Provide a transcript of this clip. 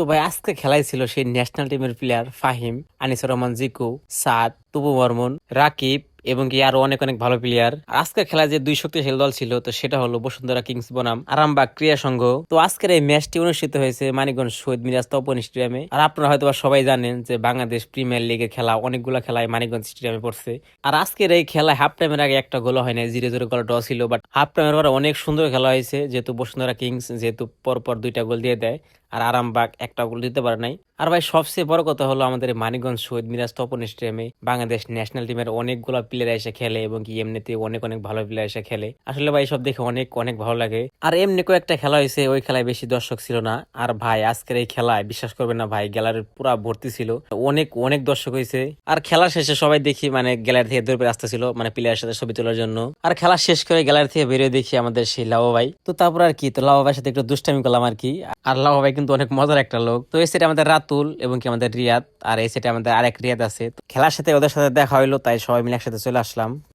তো ভাই আজকে খেলাই ছিল সেই ন্যাশনাল টিমের প্লেয়ার ফাহিম আনিস রহমান, জিকু, সাদ, তুবু বর্মন, রাকিব এবং কি আরও অনেক অনেক ভালো প্লেয়ার আজকের খেলায় যে দুই শক্তিশালী দল ছিল, তো সেটা হলো বসুন্ধরা কিংস বনাম, আরামবাগ ক্রিয়া সংঘ। তো আজকের এই ম্যাচটি অনুষ্ঠিত হয়েছে মানিকগঞ্জ শহীদ মিরাজ তপন স্টেডিয়ামে আর আপনারা হয়তো সবাই জানেন যে বাংলাদেশ প্রিমিয়ার লিগের খেলা, অনেকগুলো খেলায় মানিকগঞ্জ স্টেডিয়ামে পড়ছে। আর আজকের এই খেলায় হাফ টাইমের আগে একটা গোল হয় না জিরো জিরো গোল ড্র ছিল বাট হাফ টাইমের পরে অনেক সুন্দর খেলা হয়েছে, যেহেতু বসুন্ধরা কিংস, যেহেতু পরপর দুইটা গোল দিয়ে দেয়, আর আরামবাগ একটা গোল দিতে পারে নাই। আর ভাই, সবচেয়ে বড় কথা হলো আমাদের মানিকগঞ্জ শহীদ মিরাজ তপন স্টেডিয়ামে বাংলাদেশ ন্যাশনাল টিমের অনেকগুলো প্লেয়ার এসে খেলে এবং কি এমনিতে অনেক অনেক ভালো প্লেয়ার এসে খেলে। আসলে ভাই সব দেখে অনেক অনেক ভালো লাগে। আর এমনি কয়েকটা খেলা হয়েছে, ওই খেলায় বেশি দর্শক ছিল না। আর ভাই, আজকের এই খেলায় বিশ্বাস করবেন না ভাই, গ্যালারির পুরা ভর্তি ছিল। অনেক অনেক দর্শক হয়েছে। আর খেলা শেষে সবাই দেখি মানে গ্যালারি থেকে দৌড়ে আসতেছিল মানে প্লেয়ারের সাথে ছবি তোলার জন্য। আর খেলা শেষ করে গ্যালারি থেকে বেরিয়ে দেখি আমাদের সেই লাভ ভাই। তো তারপর আর কি, তো লাভা ভাইয়ের সাথে একটু দুষ্টামি করলাম আর কি। আর লাভা ভাই কিন্তু অনেক মজার একটা লোক। তো এই সেটা আমাদের রাতুল এবং কি আমাদের রিয়াদ, আর এই সেটা আমাদের আরেক রিয়াদ আছে। খেলার সাথে ওদের সাথে দেখা হইল, তাই সবাই মিলে একসাথে চলে আসলাম।